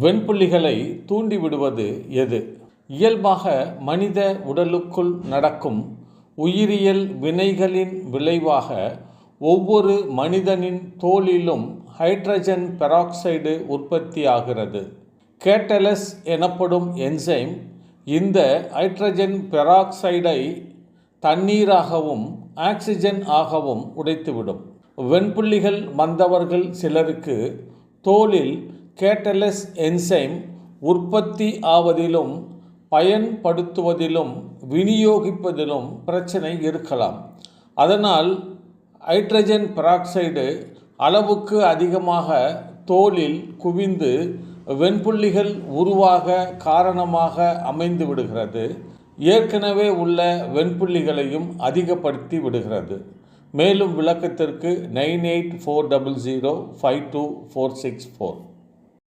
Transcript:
வெண்புள்ளிகளை தூண்டிவிடுவது எது? இயல்பாக மனித உடலுக்குள் நடக்கும் உயிரியல் வினைகளின் விளைவாக ஒவ்வொரு மனிதனின் தோலிலும் ஹைட்ரஜன் பெராக்சைடு உற்பத்தியாகிறது. கேட்டலஸ் எனப்படும் என்சைம் இந்த ஹைட்ரஜன் பெராக்சைடை தண்ணீராகவும் ஆக்சிஜன் ஆகவும் உடைத்துவிடும். வெண்புள்ளிகள் வந்தவர்கள் சிலருக்கு தோலில் கேட்டலஸ் என்சைம் உற்பத்தி ஆவதிலும் பயன்படுத்துவதிலும் விநியோகிப்பதிலும் பிரச்சனை இருக்கலாம். அதனால் ஹைட்ரஜன் பெராக்சைடு அளவுக்கு அதிகமாக தோலில் குவிந்து வெண்புள்ளிகள் உருவாக காரணமாக அமைந்து விடுகிறது. ஏற்கனவே உள்ள வெண்புள்ளிகளையும் அதிகப்படுத்தி விடுகிறது. மேலும் விளக்கத்திற்கு nine eight four double zero five two four six four.